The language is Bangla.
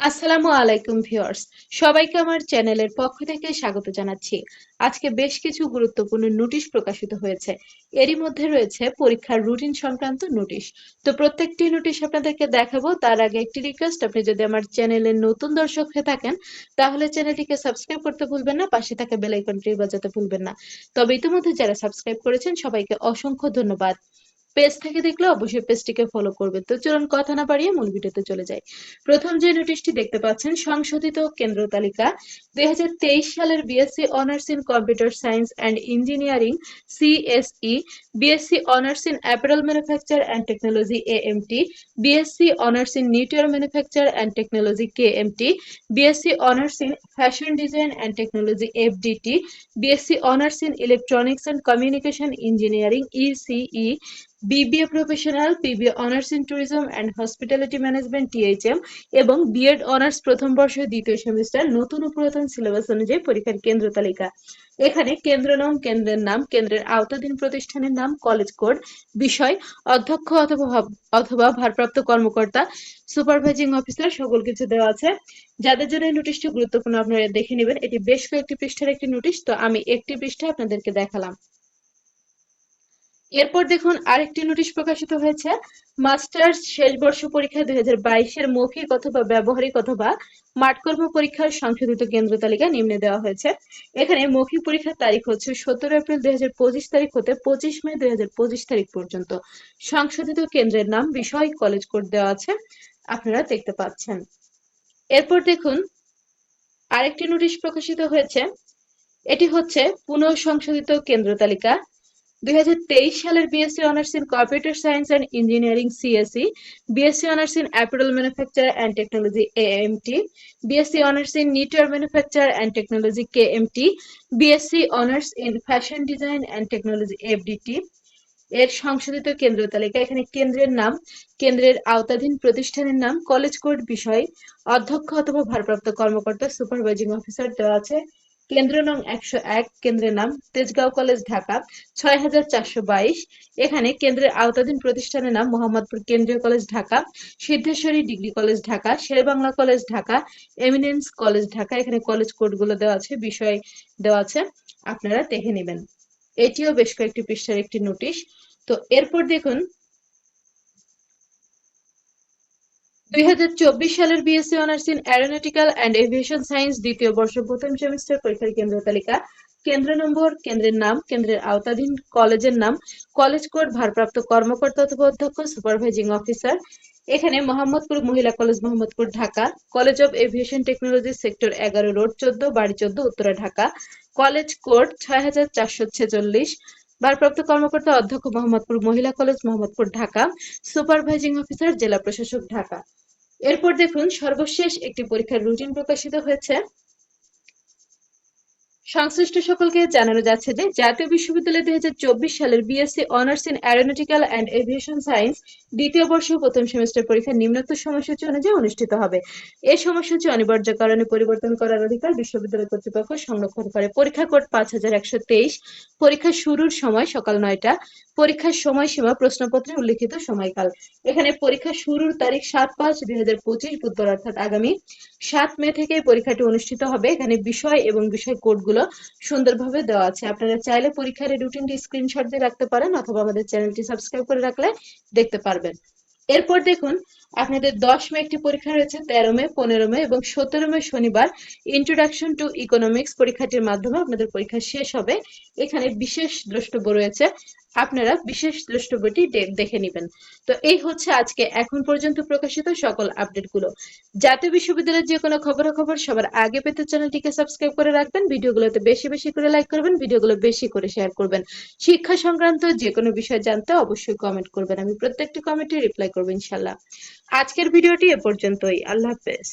আসসালামু আলাইকুম ভিউয়ার্স। সবাইকে আমার চ্যানেলের পক্ষ থেকে স্বাগত জানাচ্ছি। আজকে বেশ কিছু গুরুত্বপূর্ণ নোটিশ প্রকাশিত হয়েছে। এরই মধ্যে রয়েছে পরীক্ষার রুটিন সংক্রান্ত নোটিশ। তো প্রত্যেকটি নোটিশ আপনাদেরকে দেখাবো। তার আগে একটি রিকোয়েস্ট আপনি যদি আমার চ্যানেলের নতুন দর্শক হয়ে থাকেন, তাহলে চ্যানেলটিকে সাবস্ক্রাইব করতে ভুলবেন না, পাশে থাকা বেল আইকনটি বাজাতে ভুলবেন না। তবে ইতিমধ্যে যারা সাবস্ক্রাইব করেছেন, সবাইকে অসংখ্য ধন্যবাদ। পেজ থেকে দেখলে অবশ্যই পেজটিকে ফলো করবেন। তো চলুন কথা না বাড়িয়ে মূল ভিডিওতে চলে যাই। প্রথম যে নোটিশটি দেখতে পাচ্ছেন, সংশোধিত কেন্দ্র তালিকা। দুই হাজার তেইশ সালের BSc honours in computer science and engineering CSE BSc honours in apparel manufacture and technology A AMT BSc honours in neutral manufacture and technology K KMT BSc honours in fashion design and technology FDT BSc honours in electronics and communication engineering ECE BBA professional PBA honours in tourism and hospitality management THM এবং বিএড অনার্স প্রথম বর্ষ দ্বিতীয় সেমিস্টার নতুন ও পুরাতন সিলেবাস অনুযায়ী পরীক্ষার কেন্দ্র তালিকা। এখানে কেন্দ্র নাম কেন্দ্রের নাম, কেন্দ্রের আওতাধীন প্রতিষ্ঠানের নাম কলেজ কোড বিষয়, অধ্যক্ষ অথবা অথবা ভারপ্রাপ্ত কর্মকর্তা সুপারভাইজিং অফিসার সকল কিছু দেওয়া আছে। যাদের জন্য নোটিশটি গুরুত্বপূর্ণ আপনারা দেখে নেবেন। এটি বেশ কয়েকটি পৃষ্ঠার একটি নোটিশ তো আমি একটি পৃষ্ঠা আপনাদেরকে দেখালাম। এরপর দেখুন আরেকটি নোটিশ প্রকাশিত হয়েছে। মাস্টার্স শেষ বর্ষ পরীক্ষা দুই হাজার বাইশের মৌখিক অথবা ব্যবহারিক অথবা মাঠকর্ম পরীক্ষার সংশোধিত কেন্দ্র তালিকা নিম্নে দেওয়া হয়েছে। এখানে মৌখিক পরীক্ষার তারিখ হচ্ছে সতেরো এপ্রিল দুই হাজার পঁচিশ তারিখ হতে পঁচিশ মে দুই হাজার পঁচিশ তারিখ পর্যন্ত। সংশোধিত কেন্দ্রের নাম, বিষয় কলেজ কোড দেওয়া আছে। আপনারা দেখতে পাচ্ছেন। এরপর দেখুন আরেকটি নোটিশ প্রকাশিত হয়েছে। এটি হচ্ছে পুনঃ সংশোধিত কেন্দ্র তালিকা। দুই সালের BSc honours in computer science and engineering CSC BSc honours in apparel manufacture and technology AMT BSc honours in knitter manufacture and technology KMT BSc honours in fashion design and technology FDT এর সংশোধিত কেন্দ্র তালিকা, এখানে কেন্দ্রের নাম, কেন্দ্রের আওতাধীন প্রতিষ্ঠানের নাম, কলেজ কোড বিষয় অধ্যক্ষ অথবা ভারপ্রাপ্ত কর্মকর্তা, সুপারভাইজিং অফিসার দেওয়া আছে। কেন্দ্র নং একশো এক, কেন্দ্রের নাম তেজগাঁও কলেজ, ঢাকা ছয় হাজার চারশো বাইশ। এখানে কেন্দ্রের আওতাধীন প্রতিষ্ঠানের নাম মোহাম্মদপুর কেন্দ্রীয় college, Dhaka, Siddheshwari degree college, Dhaka, Sher-e-Bangla college, Dhaka, eminence college, Dhaka. এখানে কলেজ কোডগুলো দেওয়া আছে, বিষয় দেওয়া আছে, আপনারা দেখে নেবেন। এটিও বেশ কয়েকটি পৃষ্ঠার একটি নোটিশ। তো এরপর দেখুন দুই হাজার চব্বিশ সালের BSc honours in aeronautical and aviation science দ্বিতীয় বর্ষ প্রথম সেমিস্টার পরীক্ষার কেন্দ্র তালিকা। কেন্দ্র নম্বর, কেন্দ্রের নাম, কেন্দ্রের আওতাধীন কলেজের নাম, কলেজ কোড, ভারপ্রাপ্ত কর্মকর্তা অথবা অধ্যক্ষ সুপারভাইজিং অফিসার। এখানে মোহাম্মদপুর মহিলা college, Mohammadpur, Dhaka. College of aviation technology, sector এগারো, রোড চোদ্দ, বাড়ি চোদ্দ, উত্তরা, ঢাকা। কলেজ কোড, ছয় হাজার চারশো ছেচল্লিশ। ভারপ্রাপ্ত কর্মকর্তা অধ্যক্ষ, মোহাম্মদপুর মহিলা college, Mohammadpur, Dhaka. Supervising officer, জেলা প্রশাসক, ঢাকা। এরপর দেখুন সর্বশেষ একটি পরীক্ষার রুটিন প্রকাশিত হয়েছে। সংশ্লিষ্ট সকলকে জানানো যাচ্ছে যে জাতীয় বিশ্ববিদ্যালয় দুই হাজার চব্বিশ সালের BSc honours in aeronautical and aviation science দ্বিতীয় বর্ষ প্রথম সেমিস্টার পরীক্ষা নিম্নোক্ত সময়সূচি অনুযায়ী অনুষ্ঠিত হবে। এই সময়সূচি অনিবার্য কারণে পরিবর্তন করার অধিকার বিশ্ববিদ্যালয় কর্তৃপক্ষ সংরক্ষণ করে। পরীক্ষা কোড পাঁচ হাজার একশো তেইশ। পরীক্ষা শুরুর সময় সকাল নয়টা, পরীক্ষার সময়সীমা প্রশ্নপত্রে উল্লিখিত সময়কাল। এখানে পরীক্ষা শুরুর তারিখ সাত পাঁচ দুই হাজার পঁচিশ, বুধবার অর্থাৎ আগামী সাত মে থেকে পরীক্ষাটি অনুষ্ঠিত হবে। এখানে বিষয় এবং বিষয় কোডগুলো সুন্দরভাবে দেওয়া আছে। আপনারা চাইলে পরীক্ষার রুটিনটি স্ক্রিনশট দিয়ে রাখতে পারেন অথবা আমাদের চ্যানেলটি সাবস্ক্রাইব করে রাখলে দেখতে পারবেন। এরপর দেখুন, আপনাদের দশ মে একটি পরীক্ষা রয়েছে, তেরো মে, পনেরো মে এবং সতেরো মে শনিবার ইন্ট্রোডাকশন টু ইকোনমিক্স পরীক্ষাটির মাধ্যমে আপনাদের পরীক্ষা শেষ হবে। এখানে বিশেষ দ্রষ্টব্য রয়েছে আপনারা বিশেষ দ্রষ্টব্যটি দেখে নেবেন। তো এই হচ্ছে আজকে এখন পর্যন্ত প্রকাশিত সকল আপডেটগুলো। জাতীয় বিশ্ববিদ্যালয়ের যে কোনো খবরাখবর সবার আগে পেতে চ্যানেলটিকে সাবস্ক্রাইব করে রাখবেন, ভিডিওগুলোতে বেশি বেশি করে লাইক করবেন, ভিডিওগুলো বেশি করে শেয়ার করবেন। শিক্ষা সংক্রান্ত যে কোনো বিষয় জানতে অবশ্যই কমেন্ট করবেন। আমি প্রত্যেকটি কমেন্টে রিপ্লাই করব ইনশাল্লাহ। আজকের ভিডিওটি এ পর্যন্তই। আল্লাহ হাফেজ।